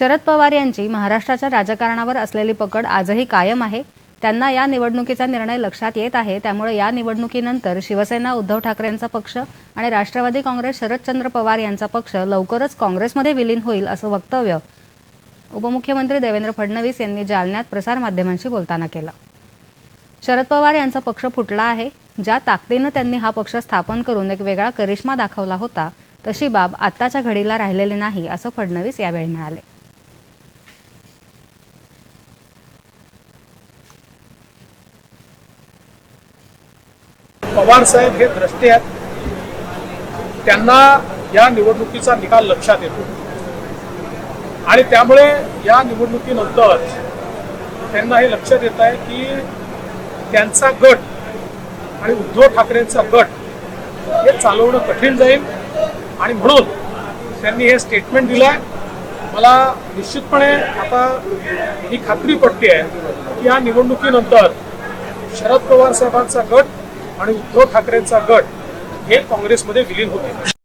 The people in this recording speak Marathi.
शरद पवार यांची महाराष्ट्राच्या राजकारणावर असलेली पकड आजही कायम आहे. त्यांना या निवडणुकीचा निर्णय लक्षात येत आहे. त्यामुळे या निवडणुकीनंतर शिवसेना उद्धव ठाकरेंचा पक्ष आणि राष्ट्रवादी काँग्रेस शरदचंद्र पवार यांचा पक्ष लवकरच काँग्रेसमध्ये विलीन होईल असं वक्तव्य उपमुख्यमंत्री देवेंद्र फडणवीस यांनी जालन्यात प्रसारमाध्यमांशी बोलताना केलं. शरद पवार यांचा पक्ष फुटला आहे. ज्या ताकदीनं त्यांनी हा पक्ष स्थापन करून एक वेगळा करिश्मा दाखवला होता तशी बाब आत्ताच्या घडीला राहिलेली नाही असं फडणवीस यावेळी म्हणाले. पवार साहेब हे द्रष्टे आहेत. त्यांना या निवडणुकीचा निकाल लक्षात येतो. आणि त्यामुळे या निवडणुकीनंतर त्यांना हे लक्षात येत आहे की त्यांचा गट आणि उद्धव ठाकरेंचा गट हे चालवणं कठीण जाईल. आणि म्हणून त्यांनी हे स्टेटमेंट दिलं आहे मला निश्चितपणे आता ही खात्री पटली आहे की या निवडणुकीनंतर शरद पवार साहेबांचा गट आणि उद्धव ठाकरेंचा गट हे काँग्रेसमध्ये विलीन होते.